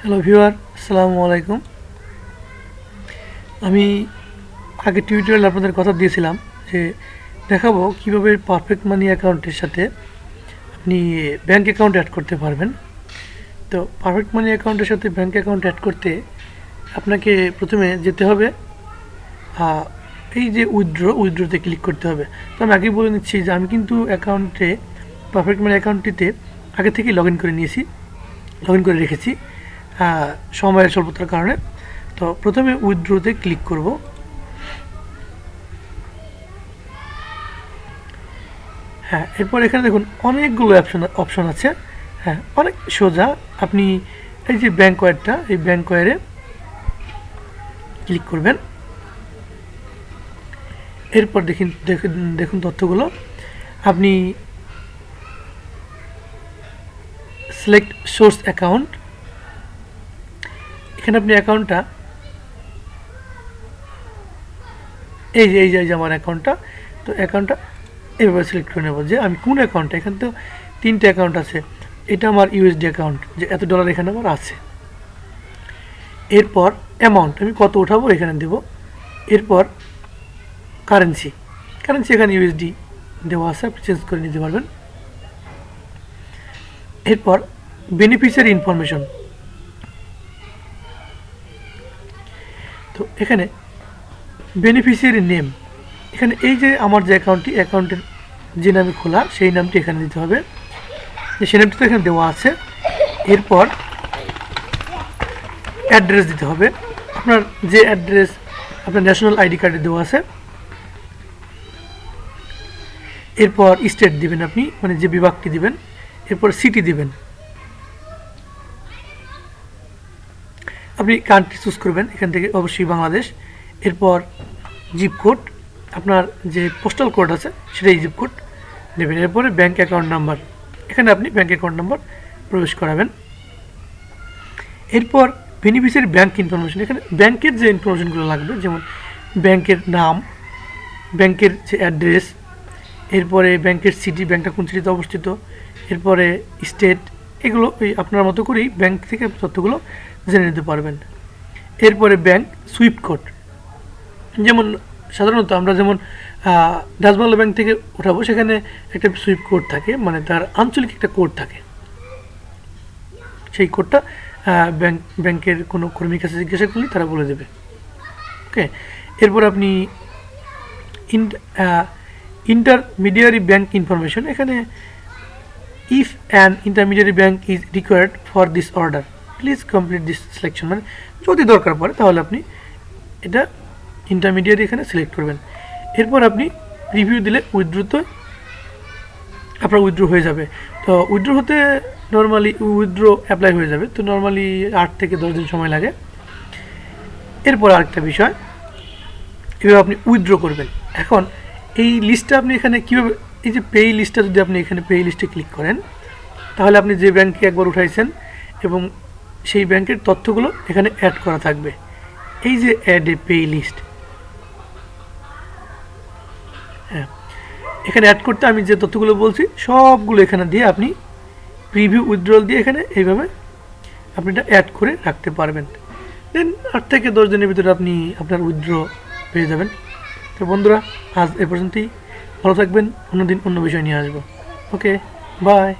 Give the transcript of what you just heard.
Hello viewer আসসালামু আলাইকুম আমি আগে টিউটোরিয়াল আপনাদের কথা দিয়েছিলাম যে দেখাবো কীভাবে পারফেক্ট মানি অ্যাকাউন্টের সাথে আপনি ব্যাংক অ্যাকাউন্ট অ্যাড করতে পারবেন। তো পারফেক্ট মানি অ্যাকাউন্টের সাথে ব্যাংক অ্যাকাউন্ট অ্যাড করতে আপনাকে প্রথমে যেতে হবে। এই যে উইথড্র উইথড্রোতে ক্লিক করতে হবে। তো আমি আগেই বলে নিচ্ছি যে আমি কিন্তু অ্যাকাউন্টে পারফেক্ট মানি অ্যাকাউন্টটিতে আগে থেকেই লগ করে নিয়েছি লগ করে রেখেছি। সময়ের স্বল্পতার কারণে। তো প্রথমে উইথড্রোতে ক্লিক করব। হ্যাঁ এরপর এখানে দেখুন অনেকগুলো অপশন অপশন আছে। হ্যাঁ অনেক সোজা। আপনি এই যে ব্যাঙ্ক ওয়ারটা এই ব্যাঙ্ক ওয়ারে ক্লিক করবেন। এরপর দেখুন দেখুন দেখুন তথ্যগুলো। আপনি সিলেক্ট সোর্স অ্যাকাউন্ট এখানে আপনি অ্যাকাউন্টটা। এই যে এই যে আমার অ্যাকাউন্টটা, তো অ্যাকাউন্টটা এভাবে সিলেক্ট করে নেব যে আমি কোন অ্যাকাউন্টটা এখানে তো তিনটে অ্যাকাউন্ট আছে, এটা আমার ইউএসডি অ্যাকাউন্ট, যে এত ডলার এখানে আমার আছে। এরপর অ্যামাউন্ট আমি কত উঠাবো এখানে দেব, এরপর কারেন্সি কারেন্সি এখানে ইউএসডি দেওয়া আছে, আপনি চেঞ্জ করে নিতে পারবেন। এরপর বেনিফিশিয়ারি ইনফরমেশন এখানে বেনিফিশিয়ারি নেম এখানে এই যে আমার যে অ্যাকাউন্টটি অ্যাকাউন্টের যে নামে খোলা, সেই নামটি এখানে দিতে হবে। সেই নামটি তো এখানে দেওয়া আছে। এরপর অ্যাড্রেস দিতে হবে। আপনার যে অ্যাড্রেস আপনার ন্যাশনাল আইডি কার্ডে দেওয়া আছে। এরপর স্টেট দিবেন আপনি মানে যে বিভাগটি দিবেন। এরপর সিটি দিবেন। আপনি কান্ট্রি চুজ করবেন, এখান থেকে অবশ্যই বাংলাদেশ। এরপর জিপ কোড আপনার যে পোস্টাল কোড আছে, সেটাই জিপ কোড নেবেন। এরপরে ব্যাঙ্ক অ্যাকাউন্ট নাম্বার এখানে আপনি ব্যাঙ্ক অ্যাকাউন্ট নাম্বার প্রবেশ করাবেন। এরপর বেনিফিসিয়ারি ব্যাঙ্ক ইনফরমেশন এখানে ব্যাংকের যে ইনফরমেশনগুলো লাগবে, যেমন ব্যাংকের নাম, ব্যাংকের যে অ্যাড্রেস এরপরে ব্যাংকের সিটি ব্যাংকটা কোন সিটিতে অবস্থিত, এরপরে স্টেট এগুলো আপনার মতো করেই ব্যাংক থেকে তথ্যগুলো জেনে নিতে পারবেন। এরপরে ব্যাংক সুইফট কোড যেমন সাধারণত আমরা যেমন ডাচবাংলা ব্যাংক থেকে উঠাবো, সেখানে একটা সুইফট কোড থাকে মানে তার আঞ্চলিক একটা কোড থাকে। সেই কোডটা ব্যাংক ব্যাংকের কোনো কর্মীর কাছে জিজ্ঞাসা করলে তারা বলে দেবে। ওকে এরপর আপনি ইন্টারমিডিয়ারি ব্যাংক ইনফরমেশন এখানে if an intermediary bank is required for this order please complete this selection মানে যদি দরকার পড়ে, তাহলে আপনি এটা ইন্টারমিডিয়ারি এখানে সিলেক্ট করবেন। এরপর আপনি রিভিউ দিলে উইথড্রুত আপনার উইথড্র হয়ে যাবে। তো উইথড্র হতে নর্মালি উইথড্র অ্যাপ্লাই হয়ে যাবে। তো নর্মালি আট থেকে দশ দিন সময় লাগে। এরপর আরেকটা বিষয়, এভাবে আপনি উইথড্র করবেন। এখন এই লিস্টটা আপনি এখানে কীভাবে, এই যে পেই লিস্টটা যদি আপনি এখানে পেই লিস্টে ক্লিক করেন, তাহলে আপনি যে ব্যাংকে একবার উঠাইছেন এবং সেই ব্যাংকের তথ্যগুলো এখানে অ্যাড করা থাকবে। এই যে অ্যাড এ পে লিস্ট হ্যাঁ। এখানে অ্যাড করতে আমি যে তথ্যগুলো বলছি, সবগুলো এখানে দিয়ে আপনি প্রিভিউ উইথড্রল দিয়ে এখানে এইভাবে আপনি এটা অ্যাড করে রাখতে পারবেন। দেন আট থেকে দশ দিনের ভিতরে আপনি আপনার উইথড্র পেয়ে যাবেন। তো বন্ধুরা, আজ এ পর্যন্তই। ভালো থাকবেন, অন্যদিন অন্য বিষয় নিয়ে আসব। Okay bye